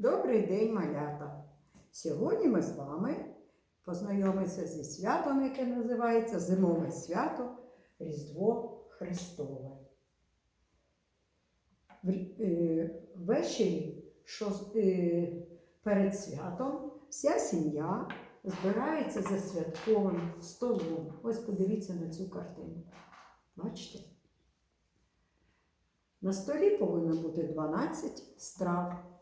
Добрий день, малята! Сьогодні ми з вами познайомимося зі святом, яке називається Зимове свято Різдво Христове. Е, Ввечері е, перед святом вся сім'я збирається за святковим столом. Ось подивіться на цю картину. Бачите? На столі повинно бути 12 страв.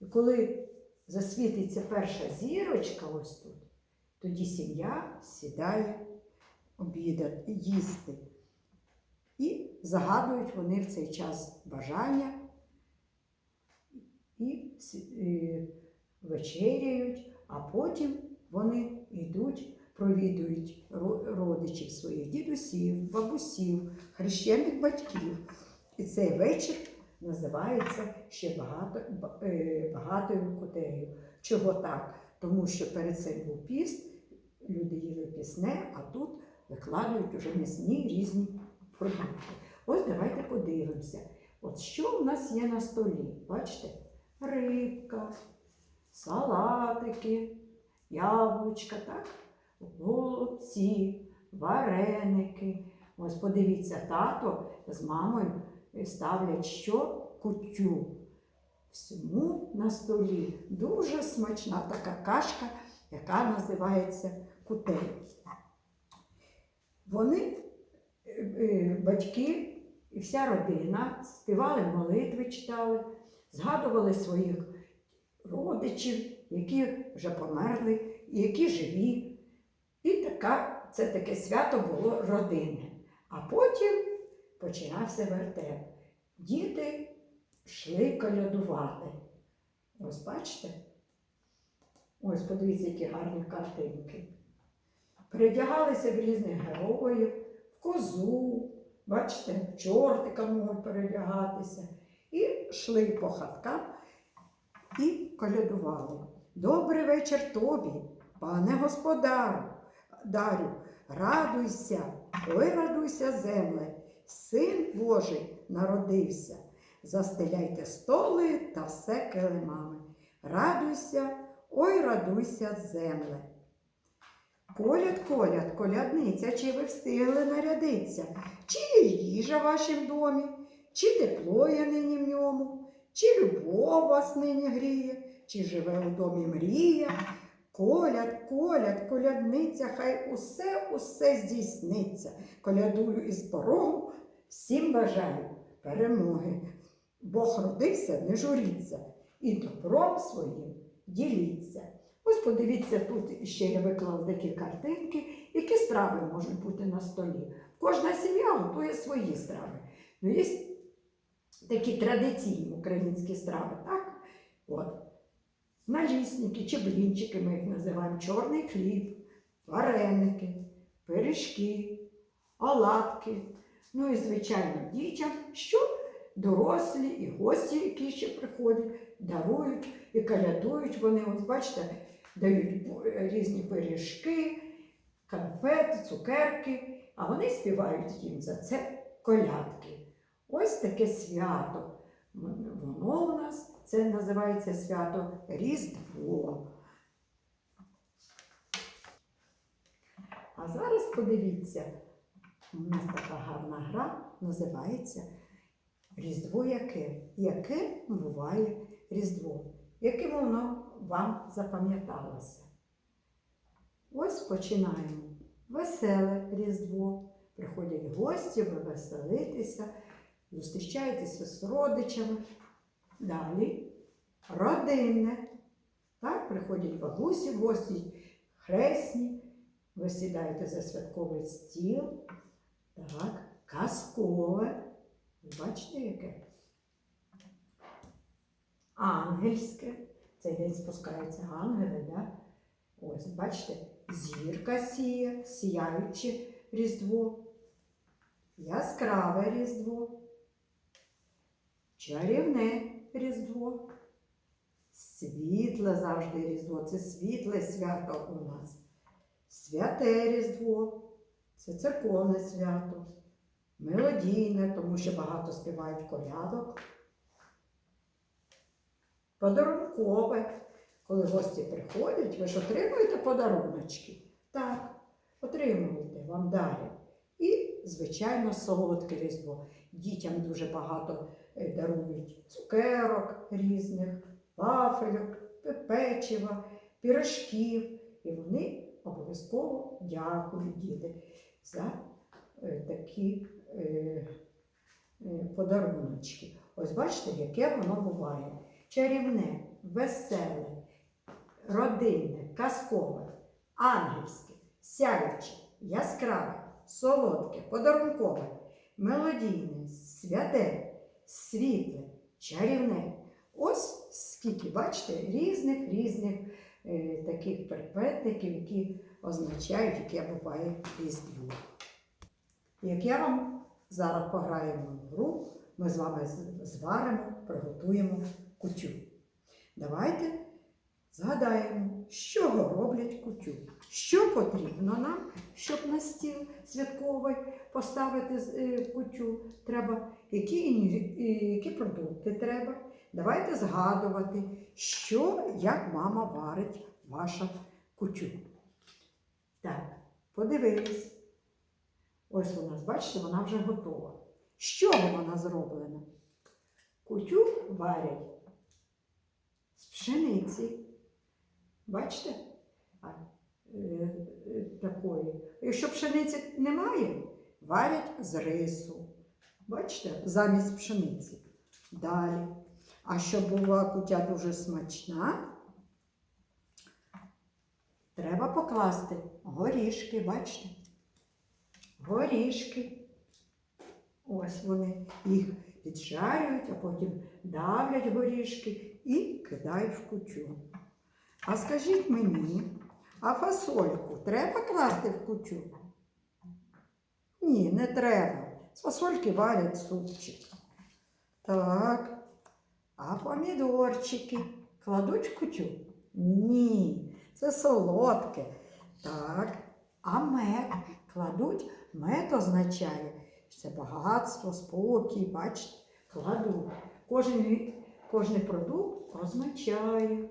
І коли засвітиться перша зірочка ось тут, тоді сім'я сідає обідати, їсти. І загадують вони в цей час бажання і вечеряють, а потім вони йдуть, провідують родичів своїх дідусів, бабусів, хрещених батьків. І цей вечір називається ще багато, ба- е, багатою кутею. Чого так? Тому що перед цим був піст, люди їли пісне, а тут викладають уже м'ясні різні продукти. Ось давайте подивимося. От що в нас є на столі? Бачите? Рибка, салатики, яблучка, так? голубці, вареники. Ось подивіться, тато з мамою ставлять що? Кутю. Всьому на столі дуже смачна така кашка, яка називається кутею. Вони, е, е, батьки і вся родина співали молитви, читали, згадували своїх родичів, які вже померли, і які живі. І така, це таке свято було родинне. А потім починався вертеп. Діти йшли колядувати. Ось бачите? Ось подивіться, які гарні картинки. Передягалися в різних героїв, в козу, бачите, в чортика можуть передягатися. І йшли по хаткам і колядували. Добрий вечір тобі, пане господару, дарю, радуйся, ой, радуйся, земле, син Божий народився. Застеляйте столи та все килимами. Радуйся, ой, радуйся, земле. Коляд, коляд, колядниця, чи ви встигли нарядиться? Чи є їжа в вашім домі, чи тепло є нині в ньому, чи любов вас нині гріє, чи живе у домі мрія? Коляд, коляд, колядниця, хай усе, усе здійсниться. Колядую із порогу, всім бажаю перемоги. Бог родився, не журіться, і добром своїм діліться. Ось подивіться, тут ще я виклав такі картинки, які страви можуть бути на столі. Кожна сім'я готує свої страви. Ну, є такі традиційні українські страви, так? От. Налісники чи блінчики ми їх називаємо, чорний хліб, вареники, пиріжки, оладки. Ну і, звичайно, дітям, що дорослі і гості, які ще приходять, дарують і калядують. Вони, ось бачите, дають різні пиріжки, конфети, цукерки, а вони співають їм за це колядки. Ось таке свято. Воно у нас це називається свято Різдво. А зараз подивіться, у нас така гарна гра називається Різдво яке? Яке буває Різдво? Яким воно вам запам'яталося? Ось починаємо. Веселе Різдво. Приходять гості, ви веселитеся, зустрічаєтеся з родичами. Далі родинне. Так, приходять бабусі, гості, хресні. Ви сідаєте за святковий стіл. Так, казкове. Бачите, яке? Ангельське. Цей день спускаються ангели, да? Ось, бачите, зірка сіє, сіяюче різдво, яскраве різдво, чарівне різдво, світле завжди різдво, це світле свято у нас. Святе різдво, це церковне свято, мелодійне, тому що багато співають колядок. подарункове. Коли гості приходять, ви ж отримуєте подаруночки? Так, отримуєте, вам дарять. І, звичайно, солодке різдво. Дітям дуже багато дарують цукерок різних, вафельок, печива, пірожків. І вони обов'язково дякують діти за е, такі е, е, подаруночки. Ось бачите, яке воно буває. Чарівне, веселе, родинне, казкове, ангельське, сяюче, яскраве, солодке, подарункове, мелодійне, святе, світле, чарівне. Ось скільки, бачите, різних різних е, таких прикметників, які означають, яке буває різдво. Як я вам зараз пограю в гру, ми з вами зваримо, приготуємо кутю. Давайте згадаємо, чого роблять кутю. Що потрібно нам, щоб на стіл святковий поставити е, кутю? Треба, які, е, які продукти треба. Давайте згадувати, що, як мама варить ваша кутю. Так, подивились. Ось у нас, бачите, вона вже готова. З чого вона зроблена? Кутю варять з пшениці. Бачите? Е, е, такої. Якщо пшениці немає, варять з рису. Бачите, замість пшениці. Далі. А щоб була кутя дуже смачна, треба покласти горішки, бачите? Горішки. Ось вони їх піджарюють, а потім давлять горішки і кидають в кутю. А скажіть мені, а фасольку треба класти в кутю? Ні, не треба. З фасольки варять супчик. Так. А помідорчики кладуть в кутю? Ні, це солодке. Так. А мед кладуть? Мед означає, що це багатство, спокій, бачите, кладуть. Кожен, кожен продукт означає.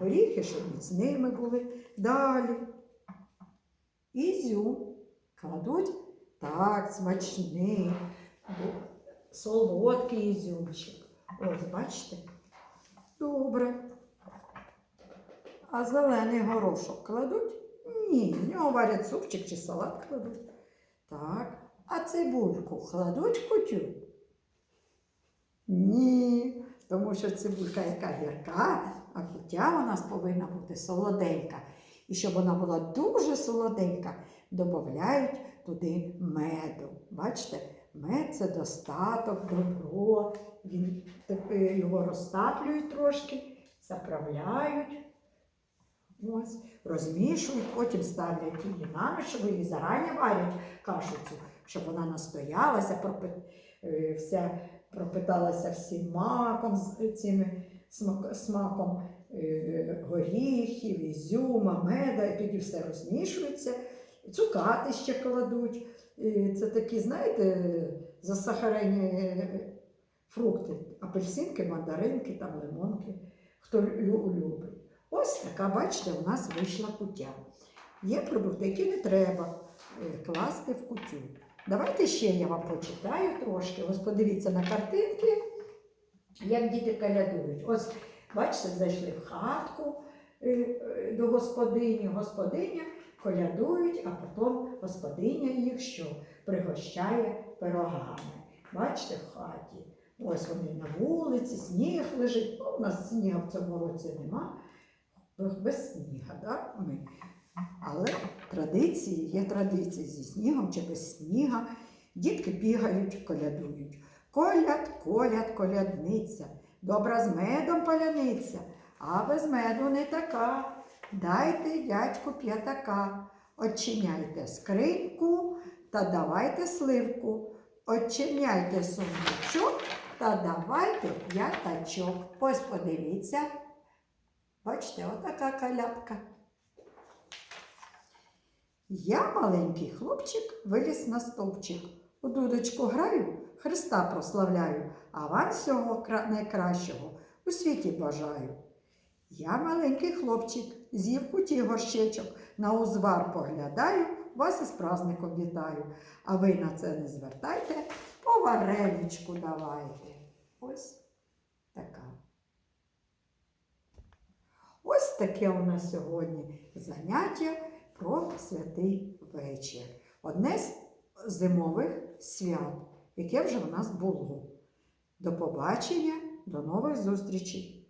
Горіхи, щоб міцними були. Далі. Ізюм кладуть так, смачний, солодкий ізюмчик. Ось, бачите? Добре. А зелений горошок кладуть? Ні, з нього варять супчик чи салат кладуть. Так. А цибульку кладуть в кутю? Ні, тому що цибулька яка гірка, а кутя у нас повинна бути солоденька. І щоб вона була дуже солоденька, додають туди меду. Бачите, мед це достаток, добро. Він, його розтаплюють трошки, заправляють. Ось, розмішують, потім ставлять її на щоб її зарані варять кашу цю, щоб вона настоялася, пропит, е, вся, пропиталася всім маком, цими смаком е, горіхів, ізюма, меда, і тоді все розмішується. Цукати ще кладуть. Е, Це такі, знаєте, засахарені е, фрукти, апельсинки, мандаринки, там, лимонки, хто любить. Ось така, бачите, у нас вийшла кутя. Є продукти, які не треба класти в кутю. Давайте ще я вам почитаю трошки. Ось подивіться на картинки, як діти калядують. Ось, бачите, зайшли в хатку е, е, до господині. Господиня колядують, а потім господиня їх що пригощає пирогами. Бачите, в хаті. Ось вони на вулиці, сніг лежить. Ну, у нас снігу в цьому році нема. Без сніга, так? Ми. Але традиції є традиції зі снігом чи без сніга. Дітки бігають, колядують. Коляд, коляд, колядниця, добра з медом паляниця, а без меду не така. Дайте дядьку п'ятака, очиняйте скриньку та давайте сливку. Очиняйте сундучок та давайте п'ятачок. Ось подивіться. Бачите, отака калятка. Я, маленький хлопчик, виліз на стовпчик. У дудочку граю, Христа прославляю, а вам всього найкращого у світі бажаю. Я маленький хлопчик, з'їв куті горщичок, на узвар поглядаю, вас із праздником вітаю. А ви на це не звертайте, по вареничку давайте. Ось така. Ось таке у нас сьогодні заняття про святий вечір. Одне з зимових свят, яке вже в нас було. До побачення, до нових зустрічей!